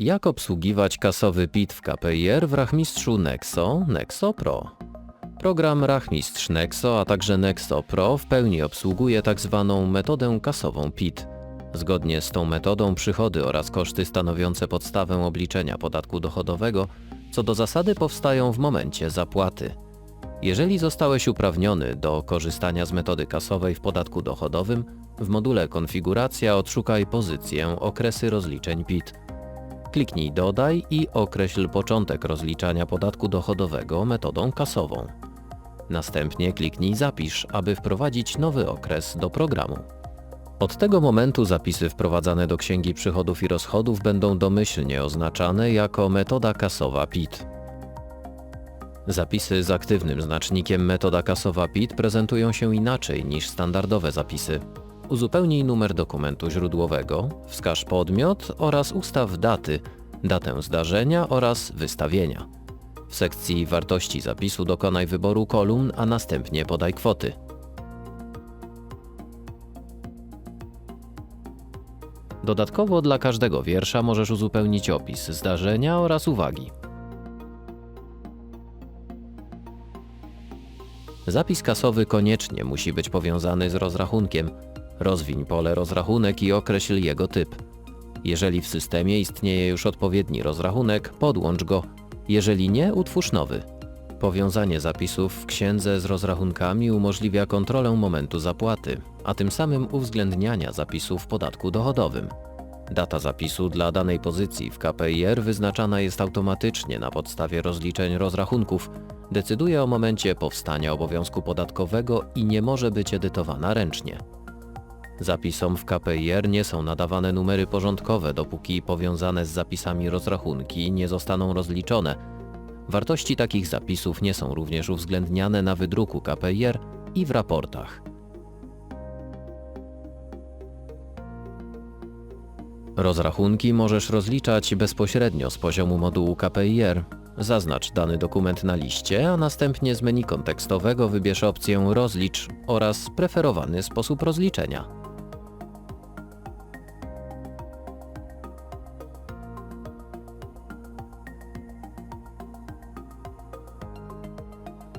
Jak obsługiwać kasowy PIT w KPIR w Rachmistrzu Nexo, Nexo Pro? Program Rachmistrz Nexo, a także Nexo Pro w pełni obsługuje tzw. metodę kasową PIT. Zgodnie z tą metodą przychody oraz koszty stanowiące podstawę obliczenia podatku dochodowego co do zasady powstają w momencie zapłaty. Jeżeli zostałeś uprawniony do korzystania z metody kasowej w podatku dochodowym, w module Konfiguracja odszukaj pozycję Okresy rozliczeń PIT. Kliknij Dodaj i określ początek rozliczania podatku dochodowego metodą kasową. Następnie kliknij Zapisz, aby wprowadzić nowy okres do programu. Od tego momentu zapisy wprowadzane do Księgi Przychodów i Rozchodów będą domyślnie oznaczane jako metoda kasowa PIT. Zapisy z aktywnym znacznikiem metoda kasowa PIT prezentują się inaczej niż standardowe zapisy. Uzupełnij numer dokumentu źródłowego, wskaż podmiot oraz ustaw daty, datę zdarzenia oraz wystawienia. W sekcji wartości zapisu dokonaj wyboru kolumn, a następnie podaj kwoty. Dodatkowo dla każdego wiersza możesz uzupełnić opis zdarzenia oraz uwagi. Zapis kasowy koniecznie musi być powiązany z rozrachunkiem. Rozwiń pole rozrachunek i określ jego typ. Jeżeli w systemie istnieje już odpowiedni rozrachunek, podłącz go. Jeżeli nie, utwórz nowy. Powiązanie zapisów w księdze z rozrachunkami umożliwia kontrolę momentu zapłaty, a tym samym uwzględniania zapisów w podatku dochodowym. Data zapisu dla danej pozycji w KPIR wyznaczana jest automatycznie na podstawie rozliczeń rozrachunków, decyduje o momencie powstania obowiązku podatkowego i nie może być edytowana ręcznie. Zapisom w KPIR nie są nadawane numery porządkowe, dopóki powiązane z zapisami rozrachunki nie zostaną rozliczone. Wartości takich zapisów nie są również uwzględniane na wydruku KPIR i w raportach. Rozrachunki możesz rozliczać bezpośrednio z poziomu modułu KPIR. Zaznacz dany dokument na liście, a następnie z menu kontekstowego wybierz opcję Rozlicz oraz preferowany sposób rozliczenia.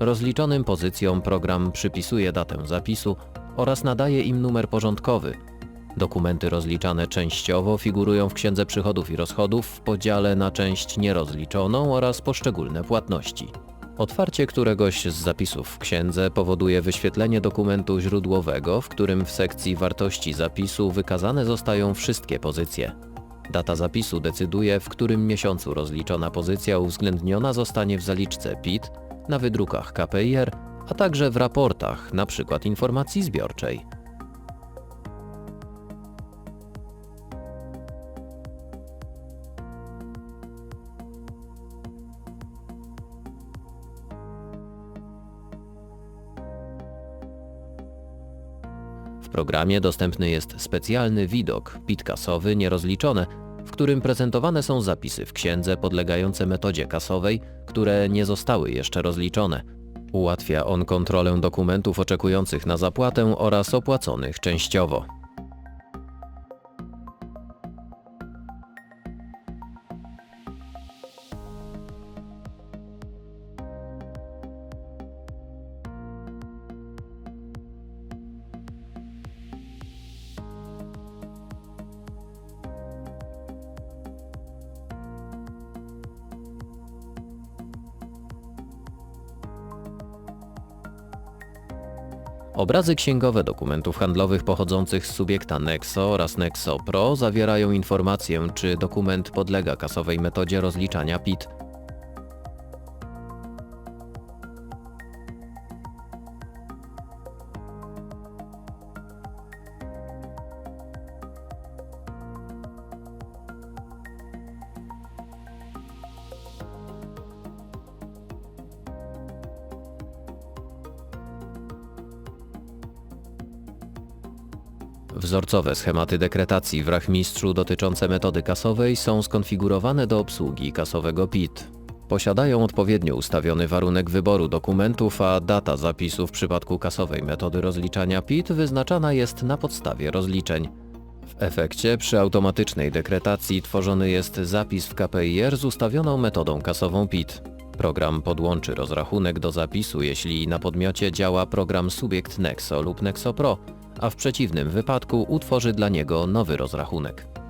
Rozliczonym pozycjom program przypisuje datę zapisu oraz nadaje im numer porządkowy. Dokumenty rozliczane częściowo figurują w Księdze Przychodów i Rozchodów w podziale na część nierozliczoną oraz poszczególne płatności. Otwarcie któregoś z zapisów w księdze powoduje wyświetlenie dokumentu źródłowego, w którym w sekcji wartości zapisu wykazane zostają wszystkie pozycje. Data zapisu decyduje, w którym miesiącu rozliczona pozycja uwzględniona zostanie w zaliczce PIT, na wydrukach KPIR, a także w raportach, np. informacji zbiorczej. W programie dostępny jest specjalny widok, PIT kasowy nierozliczone, w którym prezentowane są zapisy w księdze podlegające metodzie kasowej, które nie zostały jeszcze rozliczone. Ułatwia on kontrolę dokumentów oczekujących na zapłatę oraz opłaconych częściowo. Obrazy księgowe dokumentów handlowych pochodzących z subiekta Nexo oraz Nexo Pro zawierają informację, czy dokument podlega kasowej metodzie rozliczania PIT. Wzorcowe schematy dekretacji w rachmistrzu dotyczące metody kasowej są skonfigurowane do obsługi kasowego PIT. Posiadają odpowiednio ustawiony warunek wyboru dokumentów, a data zapisu w przypadku kasowej metody rozliczania PIT wyznaczana jest na podstawie rozliczeń. W efekcie przy automatycznej dekretacji tworzony jest zapis w KPIR z ustawioną metodą kasową PIT. Program podłączy rozrachunek do zapisu, jeśli na podmiocie działa program Subiekt Nexo lub Nexo Pro, a w przeciwnym wypadku utworzy dla niego nowy rozrachunek.